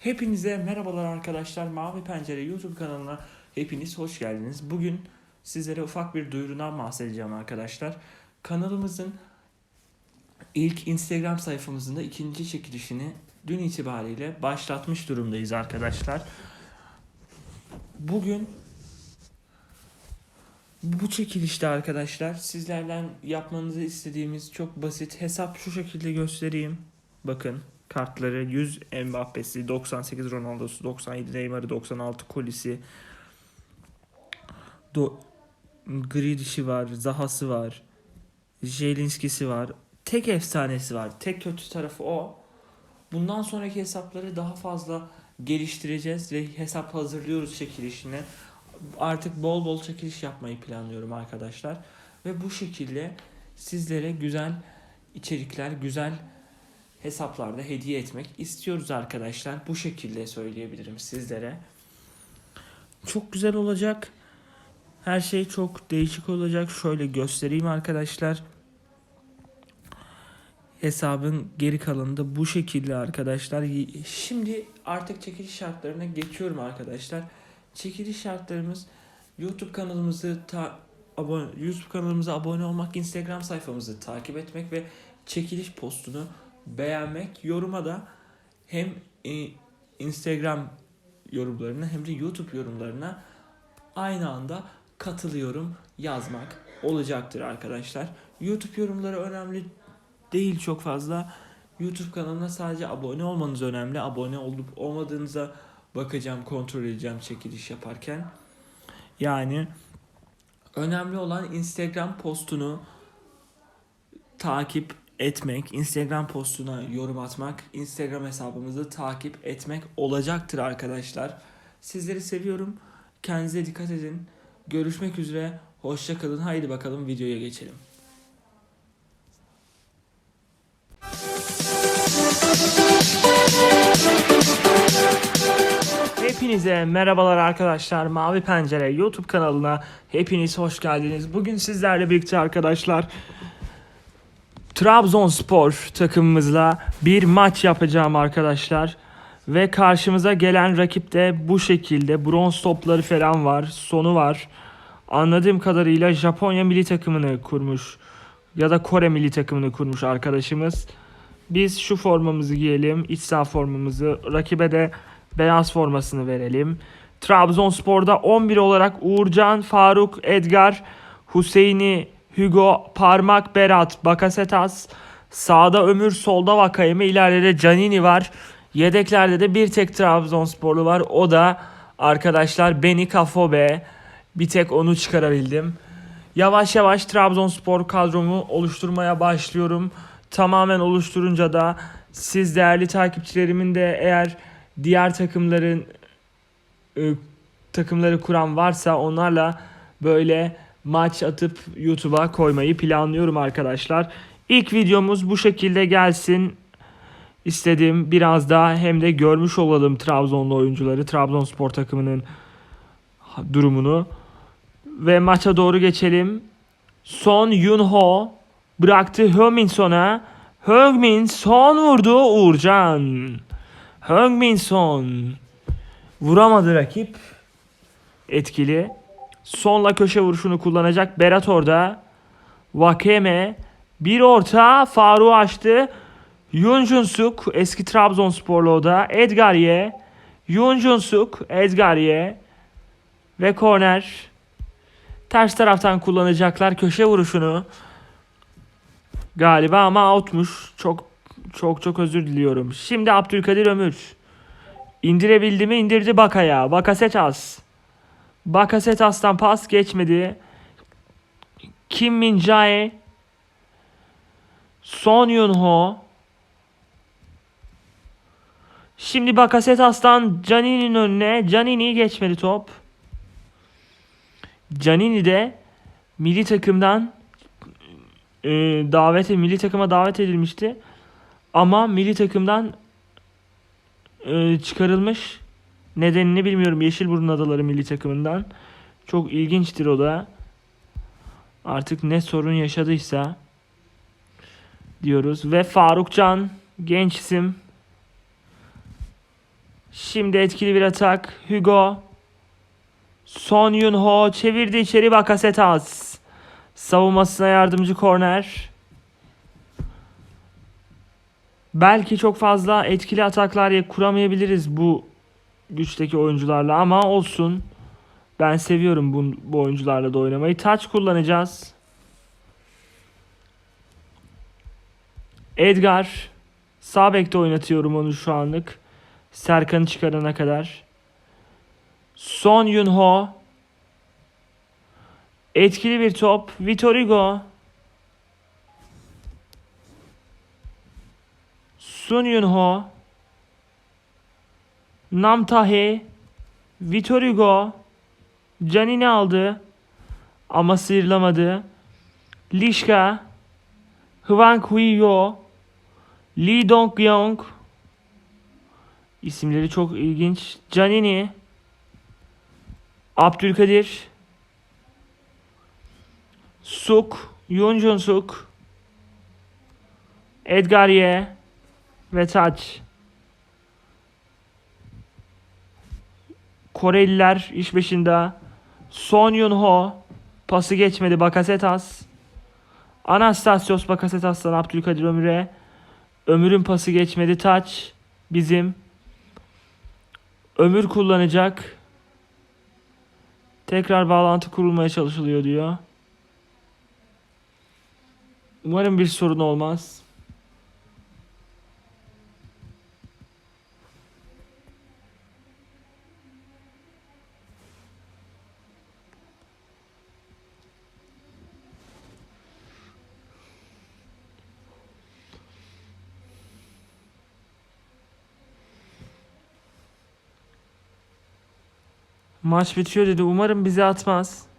Hepinize merhabalar arkadaşlar. Mavi Pencere YouTube kanalına hepiniz hoş geldiniz. Bugün sizlere ufak bir duyurudan bahsedeceğim arkadaşlar. Kanalımızın ilk Instagram sayfamızın da ikinci çekilişini dün itibariyle başlatmış durumdayız arkadaşlar. Bugün bu çekilişte arkadaşlar sizlerden yapmanızı istediğimiz çok basit hesap şu şekilde göstereyim. Bakın kartları 100 Mbappe'si, 98 Ronaldo'su, 97 Neymar'ı, 96 Kolisi, Do Grealish'i var, Zaha'sı var, Jelinski'si var. Tek efsanesi var. Tek kötü tarafı o. Bundan sonraki hesapları daha fazla geliştireceğiz ve hesap hazırlıyoruz çekilişine. Artık bol bol çekiliş yapmayı planlıyorum arkadaşlar. Ve bu şekilde sizlere güzel içerikler, güzel hesaplarda hediye etmek istiyoruz arkadaşlar. Bu şekilde söyleyebilirim sizlere. Çok güzel olacak. Her şey çok değişik olacak. Şöyle göstereyim arkadaşlar. Hesabın geri kalanı da bu şekilde arkadaşlar. Şimdi artık çekiliş şartlarına geçiyorum arkadaşlar. Çekiliş şartlarımız YouTube kanalımızı ta abone YouTube kanalımıza abone olmak, Instagram sayfamızı takip etmek ve çekiliş postunu beğenmek, yoruma da hem Instagram yorumlarına hem de YouTube yorumlarına aynı anda katılıyorum yazmak olacaktır arkadaşlar. YouTube yorumları önemli değil çok fazla. YouTube kanalına sadece abone olmanız önemli. Abone olup olmadığınıza bakacağım, kontrol edeceğim çekiliş yaparken. Yani önemli olan Instagram postunu takip etmek, Instagram postuna yorum atmak, Instagram hesabımızı takip etmek olacaktır arkadaşlar. Sizleri seviyorum. Kendinize dikkat edin. Görüşmek üzere. Hoşça kalın. Haydi bakalım videoya geçelim. Hepinize merhabalar arkadaşlar. Mavi Pencere YouTube kanalına hepiniz hoş geldiniz. Bugün sizlerle birlikte arkadaşlar Trabzonspor takımımızla bir maç yapacağım arkadaşlar. Ve karşımıza gelen rakip de bu şekilde bronz topları falan var, sonu var. Anladığım kadarıyla Japonya milli takımını kurmuş ya da Kore milli takımını kurmuş arkadaşımız. Biz şu formamızı giyelim, iç saha formamızı, rakibe de beyaz formasını verelim. Trabzonspor'da 11 olarak Uğurcan, Faruk, Edgar, Hüseyin'i, Hugo, Parmak, Berat, Bakasetas, sağda Ömür, solda Vakayeme, ileride Canini var. Yedeklerde de bir tek Trabzonsporlu var. O da arkadaşlar Beni Kafobe. Bir tek onu çıkarabildim. Yavaş yavaş Trabzonspor kadromu oluşturmaya başlıyorum. Tamamen oluşturunca da siz değerli takipçilerimin de eğer diğer takımların e, takımları kuran varsa onlarla böyle maç atıp YouTube'a koymayı planlıyorum arkadaşlar. İlk videomuz bu şekilde gelsin istedim. Biraz daha hem de görmüş olalım Trabzonlu oyuncuları, Trabzonspor takımının durumunu. Ve maça doğru geçelim. Son Yunho bıraktı Höminson'a. Högmin son vurdu Uğurcan. Högmin son. Vuramadı rakip. Etkili. Sonla köşe vuruşunu kullanacak. Berat orada. Vakeme. Bir orta. Faruk açtı. Yun Junsuk. Eski Trabzonsporlu o da. Edgarye. Yun Junsuk. Edgarye. Ve korner. Ters taraftan kullanacaklar köşe vuruşunu. Galiba ama outmuş. Çok çok çok özür diliyorum. Şimdi Abdülkadir Ömür. İndirebildi mi? İndirdi Bakaya. Bakasetas. Bakasetas'tan pas geçmedi. Kim Min Jae. Son Yunho. Şimdi Bakasetas'tan Canini'nin önüne. Canini geçmedi top. Canini de milli takımdan e, davet milli takıma davet edilmişti. Ama milli takımdan e, çıkarılmış. Nedenini bilmiyorum. Yeşilburun Adaları milli takımından. Çok ilginçtir o da. Artık ne sorun yaşadıysa diyoruz. Ve Faruk Can genç isim. Şimdi etkili bir atak. Hugo. Son Yunho çevirdi içeri Bakasetas. Savunmasına yardımcı korner. Belki çok fazla etkili ataklar kuramayabiliriz bu güçteki oyuncularla ama olsun. Ben seviyorum bu, bu oyuncularla da oynamayı. Touch kullanacağız. Edgar. Sağ bekte oynatıyorum onu şu anlık. Serkan'ı çıkarana kadar. Son Yunho. Etkili bir top. Vitor Hugo. Sun Yunho. Nam Tahe. Vitor Hugo. Canini aldı. Ama sıyrılamadı. Lişka. Hwang Huiyo. Lee Dong Yong. İsimleri çok ilginç. Canini. Abdülkadir. Suk. Yoon Jun Suk. Edgar Ye. Ve Taç. Koreliler iş başında. Son Yun Ho. Pası geçmedi Bakasetas. Anastasios Bakasetas'tan Abdülkadir Ömür'e. Ömür'ün pası geçmedi. Taç. Bizim. Ömür kullanacak. Tekrar bağlantı kurulmaya çalışılıyor diyor. Umarım bir sorun olmaz. Maç bitiyor dedi. Umarım bizi atmaz.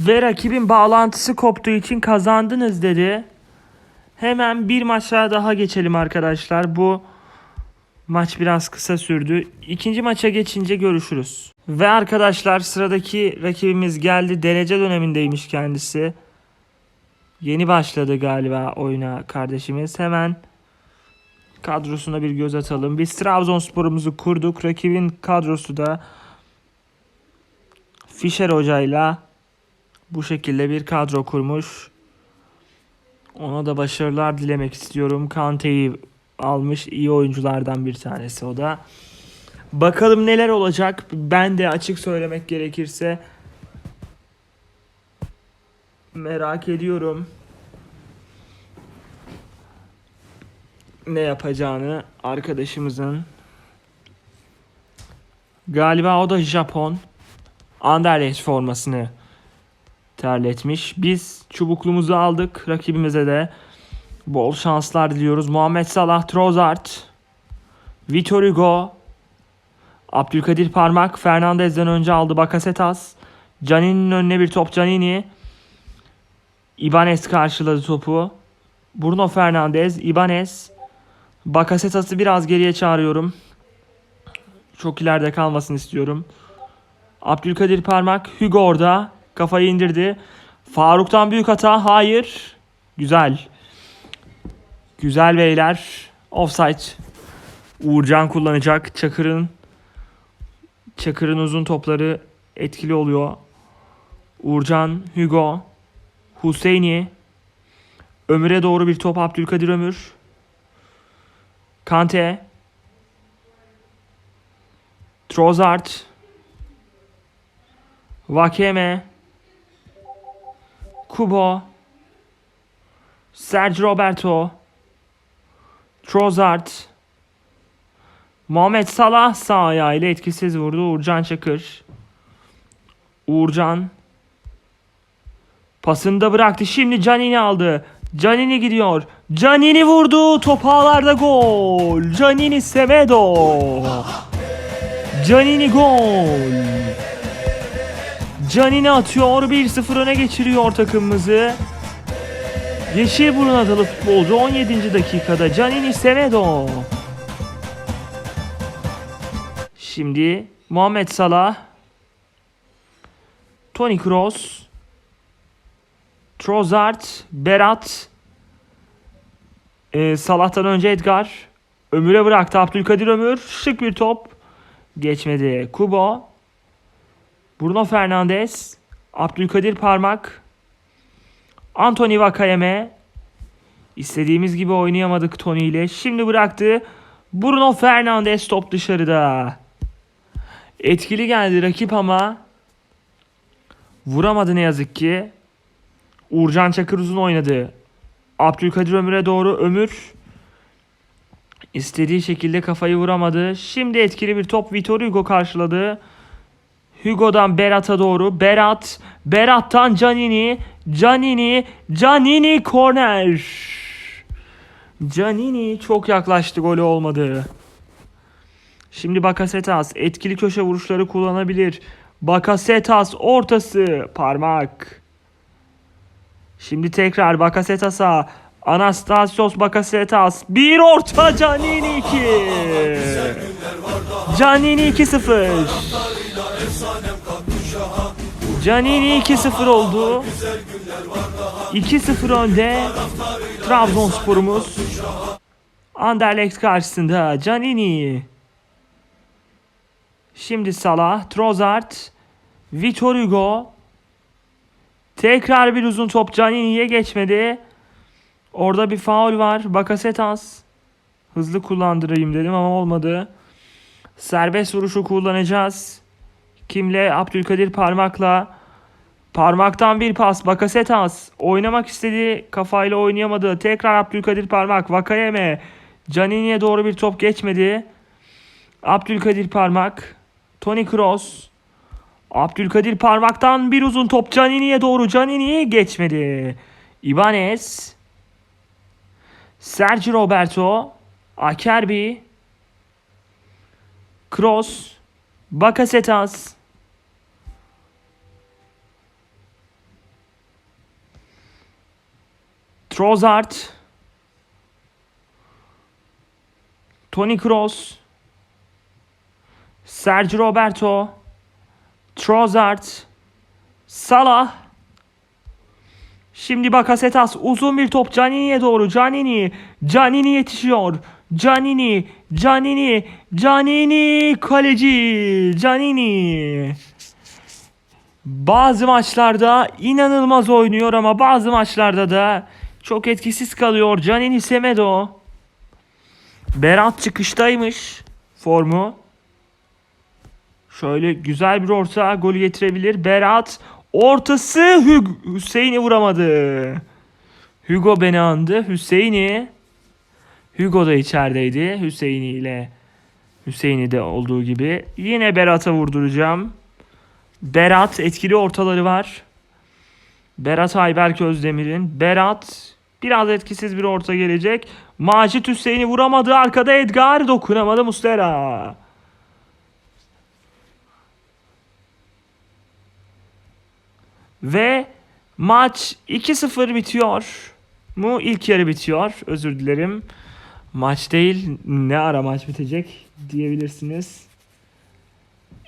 Ve rakibin bağlantısı koptuğu için kazandınız dedi. Hemen bir maça daha geçelim arkadaşlar. Bu maç biraz kısa sürdü. İkinci maça geçince görüşürüz. Ve arkadaşlar sıradaki rakibimiz geldi. Derece dönemindeymiş kendisi. Yeni başladı galiba oyuna kardeşimiz. Hemen kadrosuna bir göz atalım. Biz Trabzonspor'umuzu kurduk. Rakibin kadrosu da Fischer hocayla bu şekilde bir kadro kurmuş. Ona da başarılar dilemek istiyorum. Kante'yi almış iyi oyunculardan bir tanesi o da. Bakalım neler olacak. Ben de açık söylemek gerekirse merak ediyorum. Ne yapacağını arkadaşımızın. Galiba o da Japon. Anderlecht formasını terletmiş. Biz çubuklumuzu aldık. Rakibimize de bol şanslar diliyoruz. Muhammed Salah, Trossard, Vitor Hugo, Abdülkadir Parmak, Fernandez'den önce aldı Bakasetas. Canini'nin önüne bir top Canini. Ibanez karşıladı topu. Bruno Fernandez, Ibanez. Bakasetas'ı biraz geriye çağırıyorum. Çok ileride kalmasını istiyorum. Abdülkadir Parmak, Hugo orada. Kafayı indirdi. Faruk'tan büyük hata. Hayır. Güzel. Güzel beyler. Offside. Uğurcan kullanacak. Çakır'ın Çakır'ın uzun topları etkili oluyor. Uğurcan, Hugo, Hüseyini, Ömür'e doğru bir top Abdülkadir Ömür. Kante, Trossard. Vakeme. Kubo. Sergio Roberto. Trossard. Muhammed Salah sağ ayağıyla etkisiz vurdu. Uğurcan Çakır. Uğurcan. Pasını da bıraktı. Şimdi Canini aldı. Canini gidiyor. Canini vurdu. Top ağlarda gol. Canini Semedo. Canini gol. Canini atıyor. 1-0 öne geçiriyor takımımızı. Yeşilburun adalı futbolcu 17. dakikada Canini Semedo. Şimdi Muhammed Salah. Toni Kroos. Trossard, Berat, Ee, Salah'tan önce Edgar. Ömür'e bıraktı Abdülkadir Ömür. Şık bir top. Geçmedi. Kubo. Bruno Fernandes. Abdülkadir Parmak. Anthony Vakayeme. İstediğimiz gibi oynayamadık Tony ile. Şimdi bıraktı. Bruno Fernandes top dışarıda. Etkili geldi rakip ama vuramadı ne yazık ki. Uğurcan Çakır uzun oynadı. Abdülkadir Ömür'e doğru Ömür istediği şekilde kafayı vuramadı. Şimdi etkili bir top Vitor Hugo karşıladı. Hugo'dan Berat'a doğru. Berat. Berat'tan Canini. Canini. Canini korner. Canini çok yaklaştı golü olmadı. Şimdi Bakasetas etkili köşe vuruşları kullanabilir. Bakasetas ortası parmak. Şimdi tekrar Bakasetas'a. Anastasios Bakasetas. Bir orta Canini 2. Canini 2-0. Canini 2-0 oldu. 2-0 önde Trabzonspor'umuz. Anderlecht karşısında Canini. Şimdi Salah, Trossard, Vitor Hugo. Tekrar bir uzun top Canini'ye geçmedi. Orada bir faul var. Bakasetas. Hızlı kullandırayım dedim ama olmadı. Serbest vuruşu kullanacağız. Kimle? Abdülkadir parmakla. Parmaktan bir pas. Bakasetas. Oynamak istedi. Kafayla oynayamadı. Tekrar Abdülkadir parmak. Vakayeme. Canini'ye doğru bir top geçmedi. Abdülkadir parmak. Toni Kroos. Abdülkadir parmaktan bir uzun top Canini'ye doğru. Canini geçmedi. Ibanez. Sergio Roberto. Akerbi. Kroos. Bakasetas. Trossard. Toni Kroos. Sergio Roberto. Trossard. Salah. Şimdi Bakasetas uzun bir top Canini'ye doğru. Canini. Canini yetişiyor. Canini. Canini. Canini. Kaleci. Canini. Bazı maçlarda inanılmaz oynuyor ama bazı maçlarda da çok etkisiz kalıyor. Canini Semedo. Berat çıkıştaymış formu. Şöyle güzel bir orta golü getirebilir. Berat ortası Hü- Hüseyin'i vuramadı. Hugo beni andı. Hüseyin'i Hugo da içerideydi. Hüseyin'i ile Hüseyin'i de olduğu gibi. Yine Berat'a vurduracağım. Berat etkili ortaları var. Berat Ayberk Özdemir'in. Berat biraz etkisiz bir orta gelecek. Macit Hüseyin'i vuramadı. Arkada Edgar dokunamadı Muslera. Ve maç 2-0 bitiyor. Mu ilk yarı bitiyor. Özür dilerim. Maç değil ne ara maç bitecek diyebilirsiniz.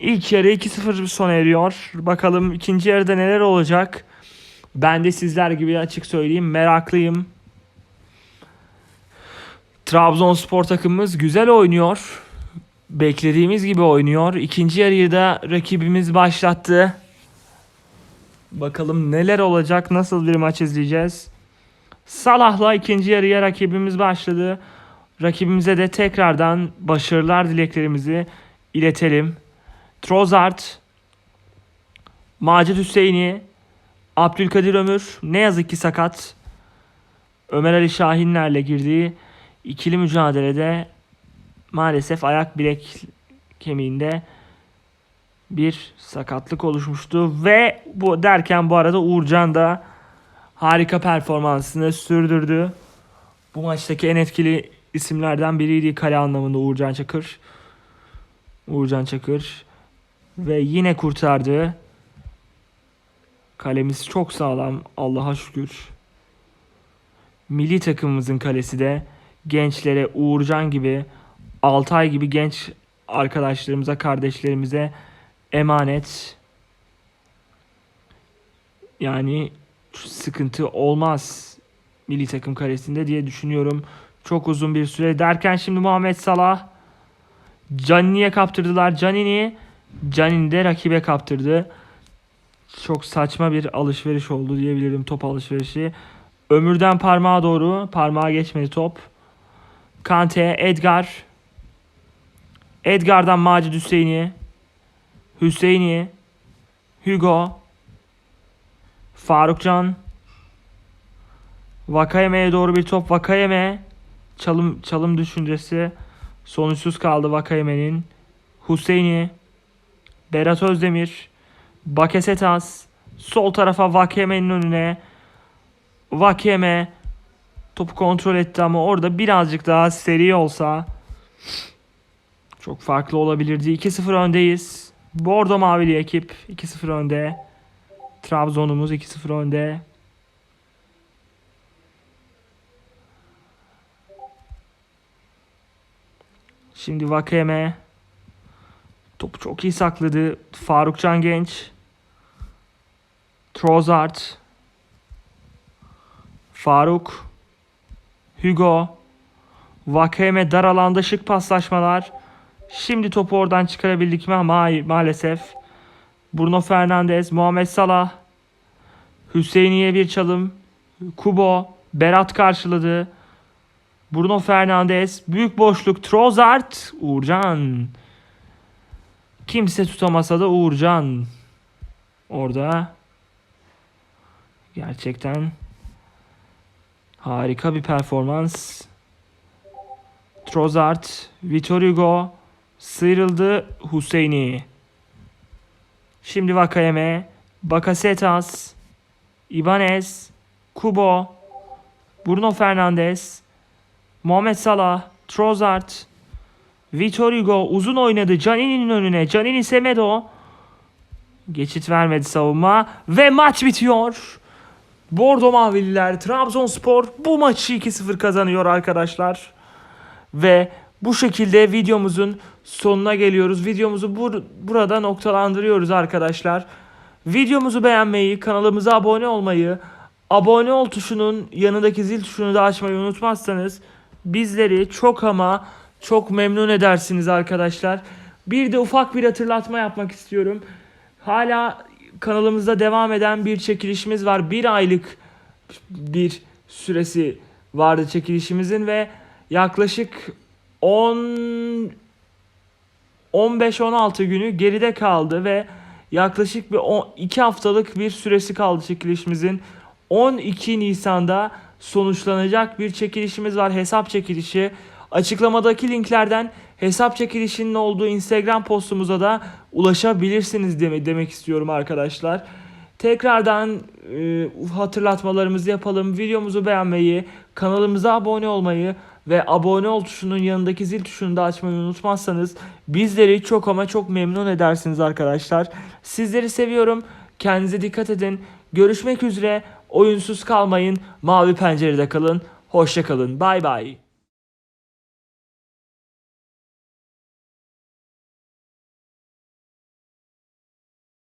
İlk yarı 2-0 sona eriyor. Bakalım ikinci yarıda neler olacak. Ben de sizler gibi açık söyleyeyim meraklıyım. Trabzonspor takımımız güzel oynuyor. Beklediğimiz gibi oynuyor. İkinci yarıyı da rakibimiz başlattı. Bakalım neler olacak, nasıl bir maç izleyeceğiz. Salah'la ikinci yarıya rakibimiz başladı. Rakibimize de tekrardan başarılar dileklerimizi iletelim. Trossard, Macit Hüseyin'i, Abdülkadir Ömür ne yazık ki sakat. Ömer Ali Şahinlerle girdiği ikili mücadelede maalesef ayak bilek kemiğinde bir sakatlık oluşmuştu ve bu derken bu arada Uğurcan da harika performansını sürdürdü. Bu maçtaki en etkili isimlerden biriydi kale anlamında Uğurcan Çakır. Uğurcan Çakır ve yine kurtardı. Kalemiz çok sağlam Allah'a şükür. Milli takımımızın kalesi de gençlere Uğurcan gibi Altay gibi genç arkadaşlarımıza, kardeşlerimize emanet. Yani sıkıntı olmaz milli takım kalesinde diye düşünüyorum. Çok uzun bir süre derken şimdi Muhammed Salah Canini'ye kaptırdılar. Canini Canini de rakibe kaptırdı. Çok saçma bir alışveriş oldu diyebilirim top alışverişi. Ömürden parmağa doğru. Parmağa geçmedi top. Kante, Edgar. Edgar'dan Macit Hüseyin'i. Hüseyin'i. Hugo. Farukcan. Vakayeme'ye doğru bir top. Vakayeme. Çalım, çalım düşüncesi. Sonuçsuz kaldı Vakayeme'nin. Hüseyin'i. Berat Özdemir. Bakesetas. Sol tarafa Vakayeme'nin önüne. Vakeme topu kontrol etti ama orada birazcık daha seri olsa çok farklı olabilirdi. 2-0 öndeyiz. Bordo Mavili ekip 2-0 önde. Trabzon'umuz 2-0 önde. Şimdi Vakeme topu çok iyi sakladı. Farukcan Genç. Trossard. Faruk. Hugo. Vakeme dar alanda şık paslaşmalar. Şimdi topu oradan çıkarabildik mi hayır, maalesef. Bruno Fernandes, Muhammed Salah. Hüseyiniye bir çalım. Kubo. Berat karşıladı. Bruno Fernandes. Büyük boşluk. Trossard. Uğurcan. Kimse tutamasa da Uğurcan. Orada. Gerçekten harika bir performans. Trossard, Vitor Hugo sıyrıldı Hüseyin'i. Şimdi Vakayeme, Bakasetas, Ibanez, Kubo, Bruno Fernandes, Muhammed Salah, Trossard, Vitor Hugo uzun oynadı Canini'nin önüne. Canini Semedo. Geçit vermedi savunma ve maç bitiyor. Bordo Mavililer Trabzonspor bu maçı 2-0 kazanıyor arkadaşlar. Ve bu şekilde videomuzun sonuna geliyoruz. Videomuzu bur- burada noktalandırıyoruz arkadaşlar. Videomuzu beğenmeyi, kanalımıza abone olmayı, abone ol tuşunun yanındaki zil tuşunu da açmayı unutmazsanız bizleri çok ama çok memnun edersiniz arkadaşlar. Bir de ufak bir hatırlatma yapmak istiyorum. Hala kanalımızda devam eden bir çekilişimiz var. Bir aylık bir süresi vardı çekilişimizin ve yaklaşık 10 15-16 günü geride kaldı ve yaklaşık bir 2 haftalık bir süresi kaldı çekilişimizin. 12 Nisan'da sonuçlanacak bir çekilişimiz var. Hesap çekilişi. Açıklamadaki linklerden hesap çekilişinin olduğu Instagram postumuza da ulaşabilirsiniz deme, demek istiyorum arkadaşlar. Tekrardan e, hatırlatmalarımızı yapalım. Videomuzu beğenmeyi, kanalımıza abone olmayı ve abone ol tuşunun yanındaki zil tuşunu da açmayı unutmazsanız bizleri çok ama çok memnun edersiniz arkadaşlar. Sizleri seviyorum. Kendinize dikkat edin. Görüşmek üzere. Oyunsuz kalmayın. Mavi pencerede kalın. Hoşça kalın. Bay bay.